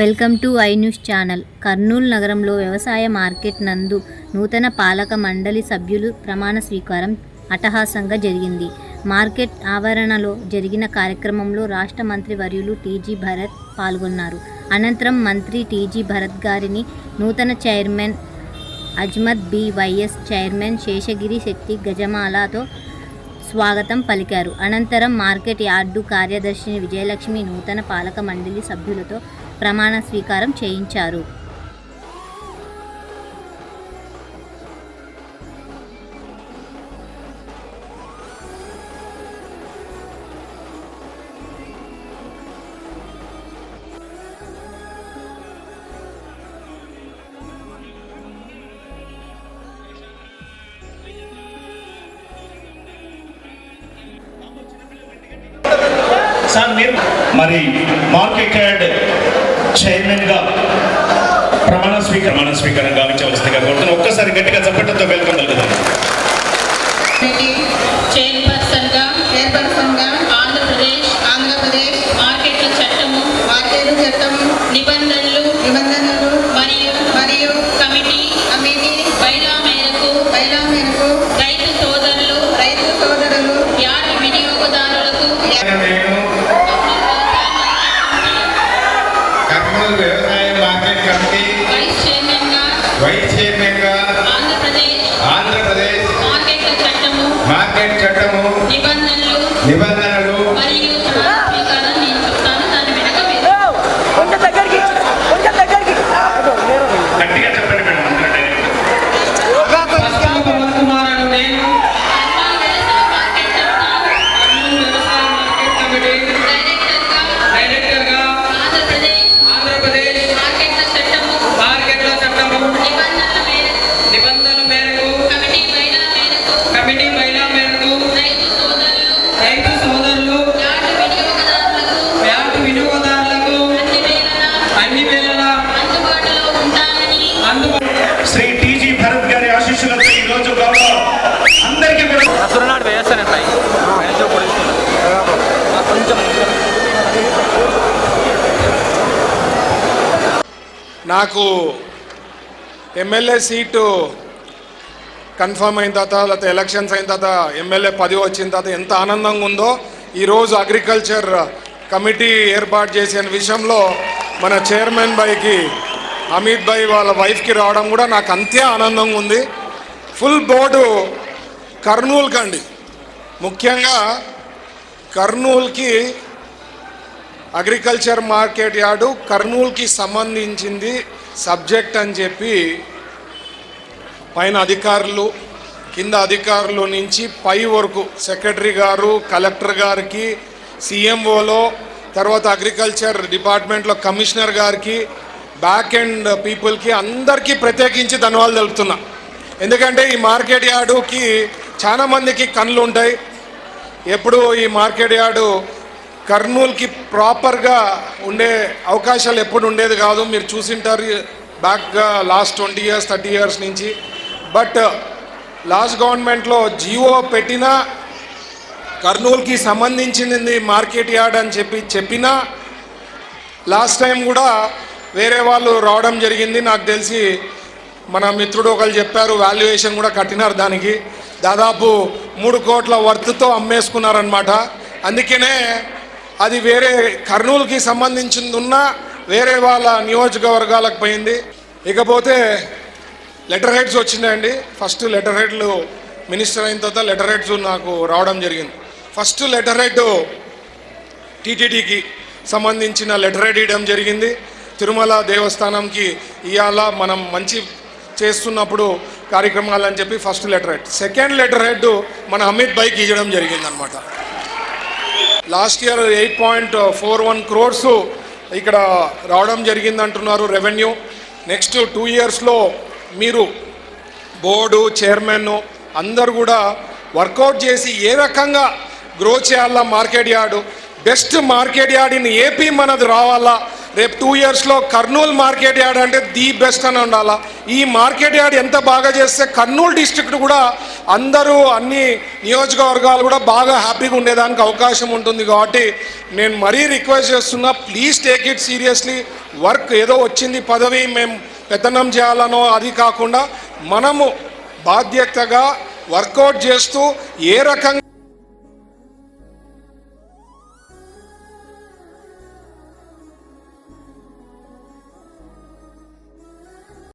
Welcome to I news channel. Kurnool నగరంలో వ్యవసాయ market నందు నూతన పాలక మండలి సభ్యులు ప్రమాణ స్వీకారం అటహాసంగా జరిగింది. మార్కెట్ ఆవరణలో జరిగిన కార్యక్రమంలో రాష్ట్ర మంత్రి వర్యులు టీజీ భరత్ పాల్గొన్నారు. అనంతరం మంత్రి టీజీ భరత్ గారిని నూతన chairman Ajmad B vice chairman Seshagiri Setty గజమాలతో స్వాగతం పలికారు. అనంతరం మార్కెట్ యార్డు కార్యదర్శిని విజయలక్ష్మి నూతన పాలక మండలి సభ్యులతో ప్రమాణ స్వీకారం చేయించారు. సార్ మీరు మరి మార్కెట్ యార్డ్ చైర్మన్గా ప్రమాణ స్వీకారం ప్రమాణ స్వీకారం గావించవలసిందిగా కోరుతున్నాను ఒక్కసారి గట్టిగా చప్పట్లతో వెల్కమ్ కలుగుతాం రెడ్డి చైర్పర్సన్ వైస్ చైర్మన్గా ఆంధ్రప్రదేశ్ ఆంధ్రప్రదేశ్ మార్కెట్ల చట్టము మార్కెట్ చట్టము నిబంధనలు నిబంధనలు కొంచెం. నాకు ఎమ్మెల్యే సీటు కన్ఫర్మ్ అయిన తర్వాత లేకపోతే ఎలక్షన్స్ అయిన తర్వాత ఎమ్మెల్యే పదవి వచ్చిన తర్వాత ఎంత ఆనందంగా ఉందో ఈరోజు అగ్రికల్చర్ కమిటీ ఏర్పాటు చేసిన విషయంలో మన చైర్మన్ బైకి అమిత్ భాయ్ వాళ్ళ వైఫ్కి రావడం కూడా నాకు అంతే ఆనందంగా ఉంది. ఫుల్ బోర్డు కర్నూలుకి కండి. ముఖ్యంగా కర్నూలుకి అగ్రికల్చర్ మార్కెట్ యార్డు కర్నూలుకి సంబంధించింది సబ్జెక్ట్ అని చెప్పి పైన అధికారులు కింద అధికారుల నుంచి పై వరకు సెక్రటరీ గారు కలెక్టర్ గారికి సీఎంఓలో తర్వాత అగ్రికల్చర్ డిపార్ట్మెంట్లో కమిషనర్ గారికి బ్యాక్ ఎండ్ పీపుల్కి అందరికీ ప్రత్యేకించి ధన్యవాదాలు తెలుపుతున్నా. ఎందుకంటే ఈ మార్కెట్ యార్డుకి చాలామందికి కళ్ళు ఉంటాయి. ఎప్పుడు ఈ మార్కెట్ యార్డు కర్నూలుకి ప్రాపర్గా ఉండే అవకాశాలు ఎప్పుడు ఉండేది కాదు. మీరు చూసింటారు బ్యాక్గా last twenty years thirty years నుంచి. బట్ లాస్ట్ గవర్నమెంట్లో జియో పెట్టినా కర్నూలుకి సంబంధించింది మార్కెట్ యార్డ్ అని చెప్పి చెప్పినా లాస్ట్ టైం కూడా వేరే వాళ్ళు రావడం జరిగింది. నాకు తెలిసి మన మిత్రుడు ఒకరు చెప్పారు వాల్యుయేషన్ కూడా కట్టినారు దానికి. దాదాపు మూడు కోట్ల వర్త్తో అమ్మేసుకున్నారనమాట అందుకనే అది వేరే కర్నూలుకి సంబంధించింది ఉన్న వేరే వాళ్ళ నియోజకవర్గాలకు పోయింది. ఇకపోతే లెటర్ హెడ్స్ వచ్చినాయండి ఫస్ట్ లెటర్ హెడ్లు మినిస్టర్ అయిన తర్వాత లెటర్ హెడ్స్ నాకు రావడం జరిగింది. ఫస్ట్ లెటర్ హెడ్ టీటీడీకి సంబంధించిన లెటర్ హెడ్ ఇవ్వడం జరిగింది. తిరుమల దేవస్థానంకి ఇవాళ మనం మంచి చేస్తున్నప్పుడు కార్యక్రమాలు అని చెప్పి first letter head second letter head మన అమిత్ బైక్ ఇవ్వడం జరిగింది అనమాట last year eight point four one crores ఇక్కడ రావడం జరిగింది అంటున్నారు రెవెన్యూ నెక్స్ట్ టూ ఇయర్స్లో మీరు బోర్డు చైర్మన్ అందరు కూడా వర్కౌట్ చేసి ఏ రకంగా గ్రో చేయాలా market yard best market yard in AP మనది రావాలా? రేపు టూ ఇయర్స్లో కర్నూలు మార్కెట్ యార్డ్ అంటే ది బెస్ట్ అని ఉండాలా? ఈ మార్కెట్ యార్డ్ ఎంత బాగా చేస్తే కర్నూలు డిస్ట్రిక్ట్ కూడా అందరూ అన్ని నియోజకవర్గాలు కూడా బాగా హ్యాపీగా ఉండేదానికి అవకాశం ఉంటుంది కాబట్టి నేను మరీ రిక్వెస్ట్ చేస్తున్నా please take it seriously work ఏదో వచ్చింది పదవి మేము పెత్తనం చేయాలనో అది కాకుండా మనము బాధ్యతగా వర్కౌట్ చేస్తూ ఏ రకంగా